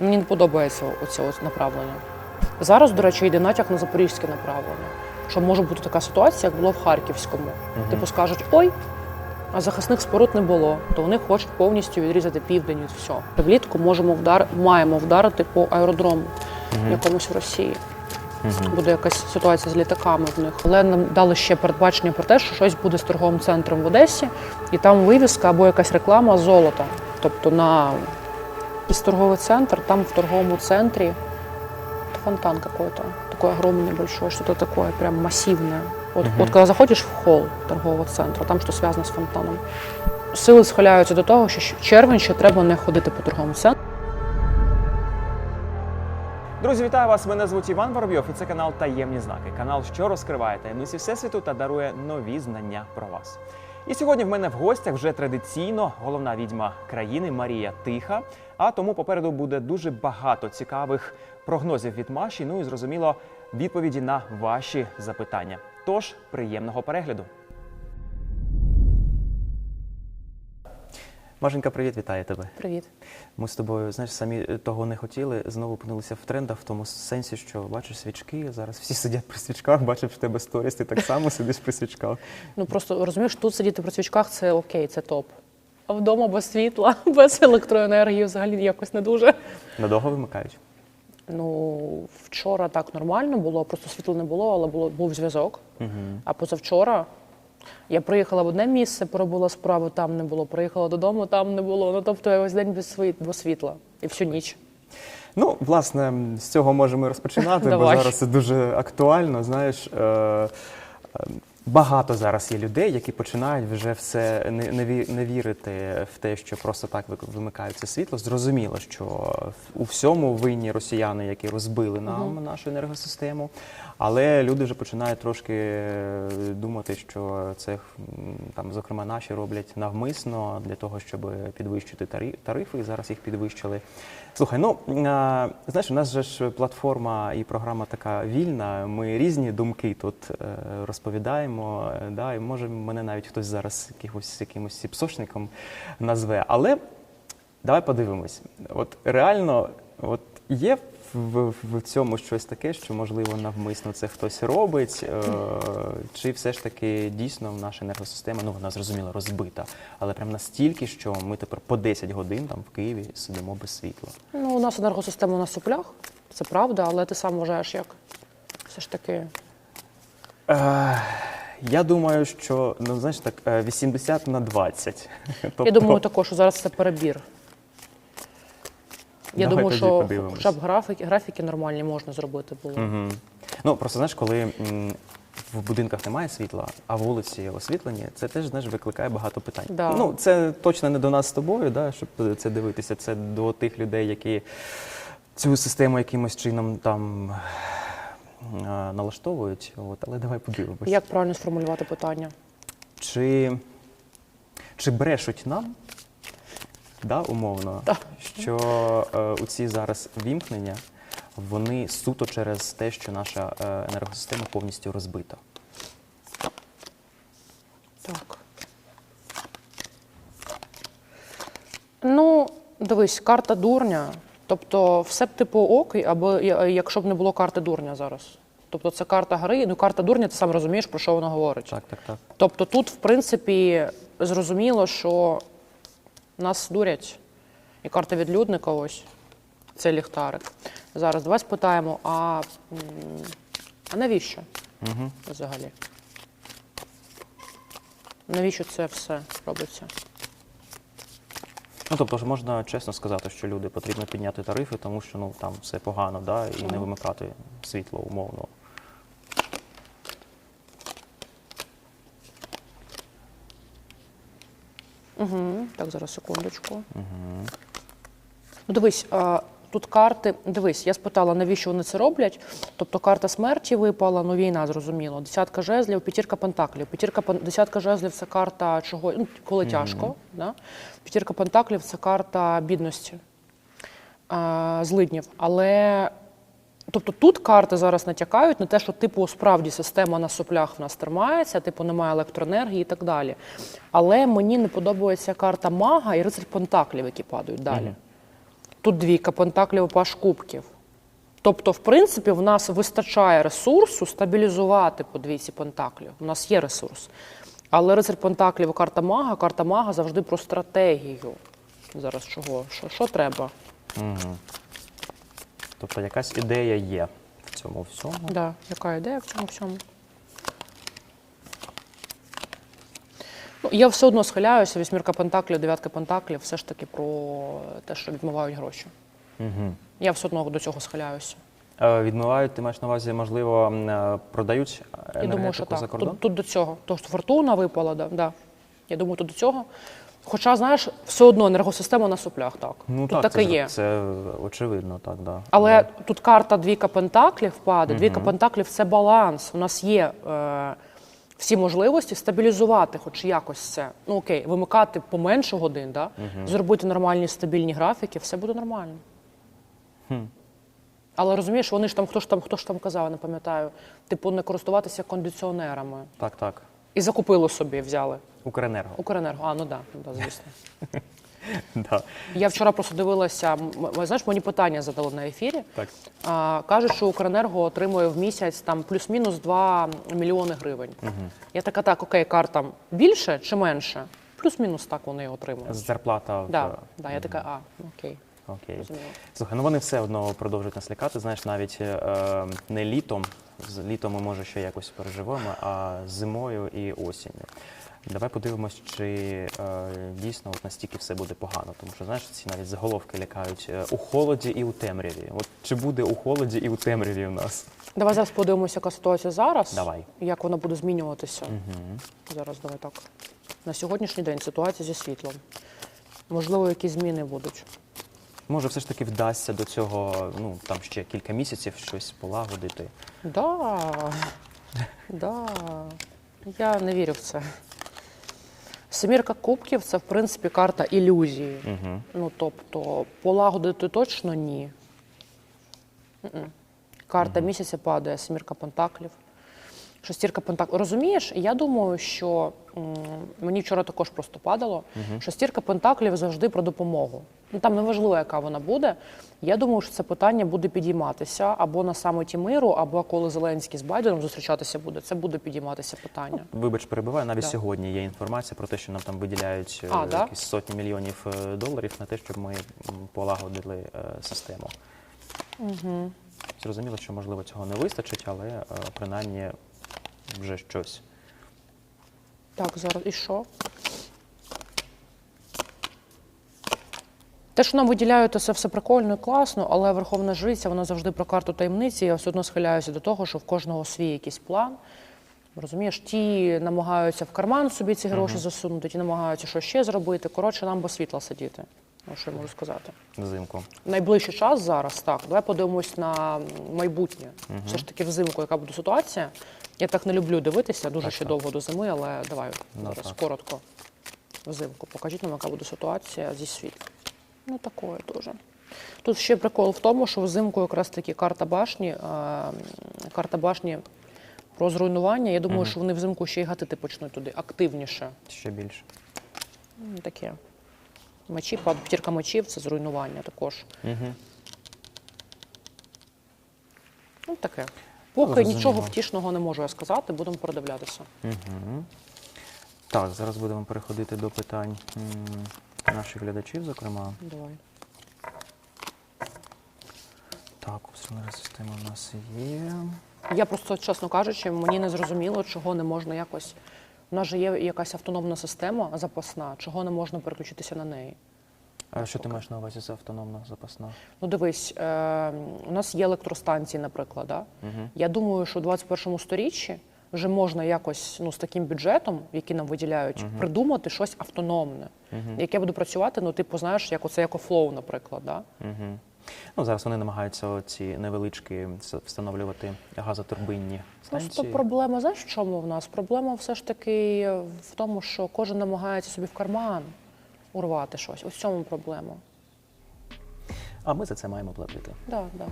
Мені не подобається оце ось направлення. Зараз, до речі, йде натяк на запорізьке направлення. Що може бути така ситуація, як було в Харківському. Типу скажуть, ой, а захисних споруд не було, то вони хочуть повністю відрізати південь від всього. Влітку можемо вдар... маємо вдарити по аеродрому якомусь в Росії. Буде якась ситуація з літаками в них. Але нам дали ще передбачення про те, що щось буде з торговим центром в Одесі, і там вивіска або якась реклама золота. Тобто на із торговий центр, там в торговому центрі фонтан какой-то, такой огромный, большой, что-то такое, прям массивное. Вот, вот когда заходишь в холл торгового центру, там что связано з фонтаном. Сили схиляються до того, що щ- червень ще треба не ходити по торговому центру. Друзі, вітаю вас! Мене звуть Іван Воробйов, і це канал Таємні знаки. Канал, що розкриває таємниці всесвіту та дарує нові знання про вас. І сьогодні в мене в гостях вже традиційно головна відьма країни Марія Тиха. А тому попереду буде дуже багато цікавих прогнозів від Маші. Ну і зрозуміло, відповіді на ваші запитання. Тож приємного перегляду. Машенька, привіт, вітаю тебе. Привіт. Ми з тобою, знаєш, самі е, того не хотіли. Знову опинилися в трендах в тому сенсі, що бачиш свічки. Зараз всі сидять при свічках, бачив в тебе сторіс, ти так само сидиш при свічках. Ну просто розумієш, тут сидіти при свічках це окей, це топ. А вдома без світла, без електроенергії взагалі якось не дуже. Надовго вимикають. Ну, вчора так нормально було, просто світла не було, але було, був зв'язок. А позавчора я приїхала в одне місце, поробила справу, там не було. Приїхала додому, там не було. Ну тобто я весь день без світла і всю ніч. Ну, власне, з цього можемо і розпочинати, бо Давай. зараз це дуже актуально. Знаєш, е, е, багато зараз є людей, які починають вже все не, не, вірити в те, що просто так ви- вимикається світло. Зрозуміло, що у всьому винні росіяни, які розбили нам нашу енергосистему. Але люди вже починають трошки е, думати, що це там, зокрема, наші роблять навмисно для того, щоб підвищити тарифи. І зараз їх підвищили. Слухай, ну а, знаєш, у нас же ж платформа і програма така вільна. Ми різні думки тут е, розповідаємо. Е, Да, і може мене навіть хтось зараз якимось якимось сіпсошником назве. Але давай подивимось. От реально, от є в, в цьому щось таке, що можливо навмисно це хтось робить, е, чи все ж таки дійсно наша енергосистема, ну вона зрозуміло розбита, але прям настільки, що ми тепер по 10 годин там в Києві сидимо без світла. Ну, у нас енергосистема на соплях, це правда, але ти сам вважаєш як? Все ж таки. Е, я думаю, що ну знаєш так, е, 80 на 20. Тобто, Я думаю, також що зараз це перебір. Я Давай думаю, тоді що подивимось. хоча б графіки, графіки нормальні можна зробити було. Мгм. Ну просто знаєш, коли м, в будинках немає світла, а вулиці освітлені, це теж знаєш, викликає багато питань. Да. Ну це точно не до нас з тобою, да, щоб це дивитися. Це до тих людей, які цю систему якимось чином там е, налаштовують. От, але давай подивимось. Як правильно сформулювати питання? Чи, чи брешуть нам, да, умовно, Так. що е, у ці зараз вімкнення вони суто через те, що наша е, енергосистема повністю розбита. Так. Ну, дивись, карта дурня. Тобто, все б типу окей, або якщо б не було карти дурня зараз. Тобто це карта гри, ну карта дурня, ти сам розумієш, про що вона говорить. Так, так, так. Тобто тут, в принципі, зрозуміло, що нас дурять. І карта відлюдника ось це ліхтарик. Зараз давай спитаємо, а, а навіщо Угу. взагалі? Навіщо це все робиться? Ну тобто ж можна чесно сказати, що люди потрібно підняти тарифи, тому що ну там все погано, да, і не вимикати світло умовно. Угу. Так, зараз секундочку. Угу. Ну, дивись, а, тут карти. Дивись, я спитала, навіщо вони це роблять. Тобто карта смерті випала, ну війна, зрозуміло. Десятка жезлів, п'ятірка пентаклів. П'ятірка десятка жезлів це карта чого, ну, коли тяжко. Да? П'ятірка пентаклів це карта бідності, а, злиднів. Але Тобто тут карти зараз натякають на те, що типу справді система на соплях в нас тримається, типу немає електроенергії і так далі. Але мені не подобається карта мага і рицарь пентаклів, які падають далі. Тут двійка пентаклів паш кубків. Тобто, в принципі, в нас вистачає ресурсу стабілізувати по двійці пентаклів. У нас є ресурс. Але рицар пентаклів карта мага, карта мага завжди про стратегію. Зараз чого? Що, що треба? Угу. Тобто якась ідея є в цьому всьому. Да, яка ідея в цьому всьому? Ну, я все одно схиляюся, вісьмірка пентаклів, дев'ятка пентаклів, все ж таки про те, що відмивають гроші. Угу. Я все одно до цього схиляюся. Е, відмивають, ти маєш на увазі, можливо, е, продають Я думаю, що енергетику за так. кордон? Тут, тут до цього. Тобто фортуна випала, да, да. Я думаю, тут до цього. Хоча, знаєш, все одно енергосистема на соплях, так. Ну тут так, таке це, є. це очевидно, так, да. Але Да. тут карта двійка пентаклів впаде. Двійка пентаклів це баланс. У нас є е, всі можливості стабілізувати, хоч якось це. Ну окей, вимикати поменше годин, да? зробити нормальні стабільні графіки, все буде нормально. Але розумієш, вони ж там, хто ж там, хто ж там казав, я не пам'ятаю, типу, не користуватися кондиціонерами. Так, так. І закупили собі, взяли. Укренерго. Укренерго. А, ну да, ну да, звісно. Да. Я вчора просто дивилася, знаєш, мені питання задали на ефірі. Так. А, кажуть, що Укренерго отримує в місяць там плюс-мінус 2 мільйони гривень. Я така, так, окей, карта більше чи менше? Плюс-мінус так вони отримують. Зарплата. в- Да, да, я така, а, окей, Окей. розумію. Слухай, ну вони все одно продовжують нас лякати. Знаєш, навіть е, не літом, з літом ми може ще якось переживемо, а зимою і осінню. Давай подивимось, чи е, дійсно от настільки все буде погано. Тому що знаєш, ці навіть заголовки лякають е, у холоді і у темряві. От чи буде у холоді і у темряві у нас? Давай зараз подивимося, яка ситуація зараз. Давай. і Як вона буде змінюватися. Угу. Зараз давай так. На сьогоднішній день ситуація зі світлом. Можливо, якісь зміни будуть. Може, все ж таки вдасться до цього, ну там ще кілька місяців щось полагодити. Да, да. Я не вірю в це. Семірка кубків це, в принципі, карта ілюзії. Угу. Ну, тобто, полагодити точно ні. Карта місяця падає, семірка пентаклів. Шестірка пентаклів. Розумієш, я думаю, що м, мені вчора також просто падало. Шестірка пентаклів завжди про допомогу. Ну там неважливо, яка вона буде. Я думаю, що це питання буде підійматися або на саміті миру, або коли Зеленський з Байденом зустрічатися буде. Це буде підійматися питання. Вибач, перебиваю. Навіть Да. сьогодні є інформація про те, що нам там виділяють е, А, да? якісь сотні мільйонів е, доларів на те, щоб ми м, полагодили е, систему. Угу. Зрозуміло, що можливо цього не вистачить, але е, принаймні вже щось. Так, зараз і що? Те, що нам виділяють, це все прикольно і класно, але Верховна Жриця, вона завжди про карту таємниці. Я все одно схиляюся до того, що в кожного свій якийсь план. Розумієш, ті намагаються в карман собі ці гроші засунути, ті намагаються що ще зробити. Коротше, нам без світла сидіти. Ну, що я можу сказати? Взимку. Найближчий час зараз так. Давай подивимось на майбутнє. Все ж таки взимку, яка буде ситуація. Я так не люблю дивитися, дуже Так, ще так. довго до зими, але давай Ну, зараз так. коротко. Взимку. Покажіть нам, яка буде ситуація зі світлом. Ну, такое дуже. Тут ще прикол в тому, що взимку якраз таки карта башні, е, карта башні про зруйнування. Я думаю, що вони взимку ще й гатити почнуть туди активніше. Ще більше. Таке. Мечі, п'ятірка мечів це зруйнування також. Угу. Ну, таке. Поки Зрозуміло. нічого втішного не можу я сказати, будемо передивлятися. Угу. Так, зараз будемо переходити до питань м, наших глядачів, зокрема. Давай. Так, обстрільна система у нас є. Я просто, чесно кажучи, мені не зрозуміло, чого не можна якось. У нас же є якась автономна система запасна, чого не можна переключитися на неї. А що ти маєш на увазі за автономна запасна? Ну, дивись, е, у нас є електростанції, наприклад. Да? Угу. Я думаю, що у 21 сторіччі вже можна якось ну, з таким бюджетом, який нам виділяють, придумати щось автономне, яке буде працювати, ну, типу, знаєш, як оце екофлоу, наприклад. Да? Угу. Ну, зараз вони намагаються ці невеличкі встановлювати газотурбинні Просто проблема, знаєш, в чому в нас? Проблема все ж таки в тому, що кожен намагається собі в карман урвати щось. Ось в цьому проблема. А ми за це маємо платити. Да, да.